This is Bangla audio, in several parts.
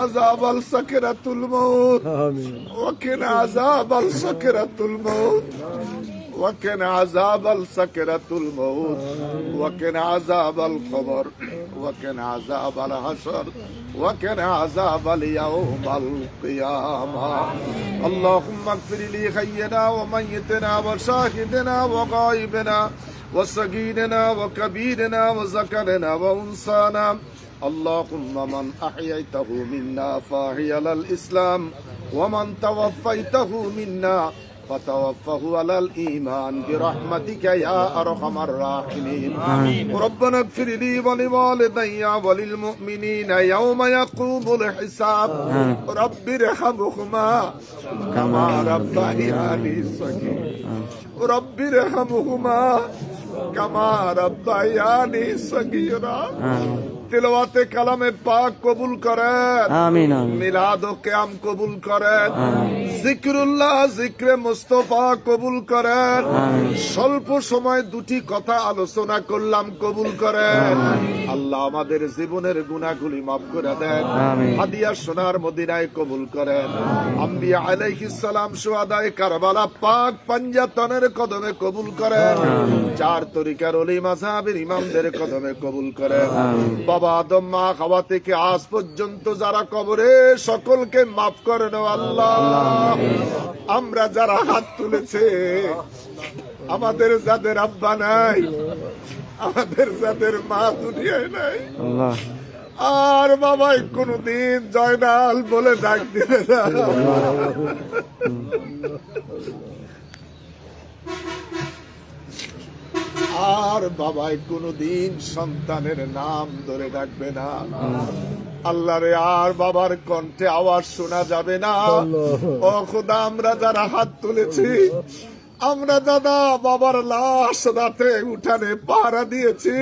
عذاب السكرة الموت. وقنا عذاب السكرة الموت. وقنا عذاب السكرة الموت. وقنا عذاب القبر. وقنا عذاب الحشر. وقنا عذاب اليوم القيامة. اللهم اغفر لي حينا وميتنا وشاهدنا وغائبنا وصغيرنا وكبيرنا وذكرنا وأنثانا. اللهم من احييته منا فاحي على الاسلام ومن توفيته منا فتوفه على الإيمان برحمتك يا أرحم الراحمين آمين. ربنا اغفر لي ولوالدي وللمؤمنين يوم يقوم الحساب رب ارحمهما كما ربياني صغيرا رب ارحمهما كما ربياني صغيرا তেলোয়াতে কালামে পাক কবুল করেন। মিলাদ ও কিয়াম কবুল করেন। জিক্রুল্লাহ জিক্রে মুস্তফা কবুল করেন। স্বল্প সময় দুটি কথা আলোচনা করলাম কবুল করেন। আল্লাহ আমাদের জীবনের গুণাগুলি মাফ করে দেন। হাদিয়া সোনার মদিনায় কবুল করেন। আম্বিয়া আলাইহিস সালাম সুয়াদায়ে কারবালা পাক পাঞ্জা তনের কদমে কবুল করেন। চার তরিকার অলি মাঝাবের ইমামদের কদমে কবুল করেন। বাবা আদম মা খাওয়া থেকে আজ পর্যন্ত যারা কবরে সকলকে মাফ করেন আল্লাহ। আমরা যারা হাত তুলেছে আমাদের যাদের আব্বা নাই আমাদের যাদের মা দুনিয়ায় নাই। আর বাবাই কোনদিন জয়নাল বলে ডাক দিলে না। আর বাবাই কোনদিন সন্তানের নাম ধরে ডাকবে না। আল্লাহ রে আর বাবার কণ্ঠে আওয়াজ শোনা যাবে না। ও খোদা আমরা যারা হাত তুলেছি আমরা দাদা বাবার লাশ রাতে উঠানে পাহারা দিয়েছি।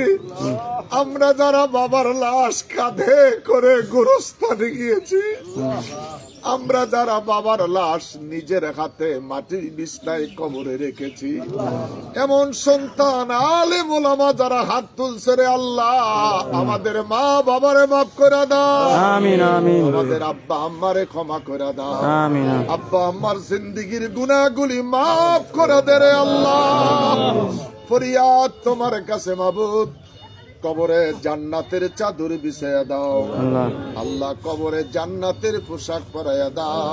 আমরা যারা বাবার লাশ কাঁধে করে গোরস্থানে গিয়েছি। আমরা যারা বাবার লাশ নিজের হাতে মাটির বিস্তায় কবরে রেখেছি এমন সন্তান আলে মোলামা যারা হাত তুলছে রে আল্লাহ আমাদের মা বাবারে মাফ করে দাও। আমাদের আব্বা আম্মারে ক্ষমা করে দাও। আব্বা আম্মার জিন্দিগির গুনাগুলি মাফ করে দে রে আল্লাহ। ফরিয়াদ তোমার কাছে মাবুদ। কবরে জান্নাতের চাদর বিছাইয়া দাও। আল্লাহ। কবরে জান্নাতের পোশাক পরাইয়া দাও।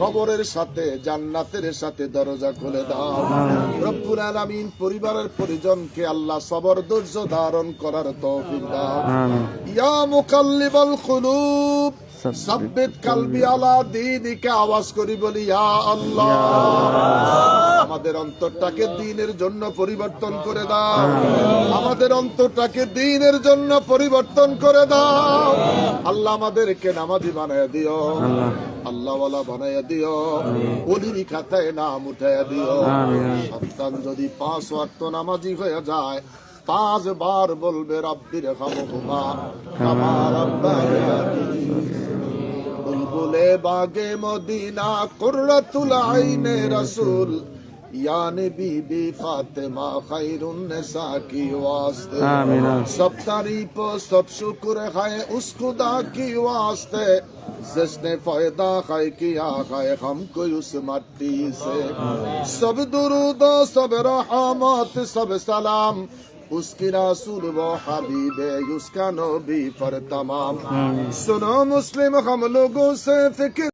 কবরের সাথে জান্নাতের সাথে দরজা খুলে দাও। রব্বুল আলামিন পরিবারের পরিজনকে আল্লাহ সবর ধৈর্য ধারণ করার তৌফিক দাও। ইয়া মুকাল্লিবাল কুলুব। সাব্বিত কালবি আলা দীনিকে আওয়াজ করি বলি ইয়া আল্লাহ। আমাদের অন্তরটাকে দিনের জন্য পরিবর্তন করে দাও। আমাদের অন্তরটাকে দিনের জন্য পরিবর্তন করে দাও। আল্লাহ আমাদেরকে নামাজি বানায় দিও। আল্লাহ। ওয়ালা বানায় দিও। অলির খাতায় নাম উঠায় দিও। সন্তান যদি পাঁচ ওয়াক্ত নামাজি হয়ে যায় পাঁচ বার বলবে রব্বির খামুমা আমার بلے باغ مدینہ قررت العین رسول یا نبی بی فاطمہ خیر النساء کی واسطے سب تاریپ و سب شکر خائے اس خدا کی واسطے جس نے فائدہ خائے کیا خائے ہم کو اس مٹی سے سب درود و سب رحمت سب سلام उसकी रसूल वो हबीब है उसका नबी पर तमाम सुनो मुस्लिम हम लोगों से फिक्र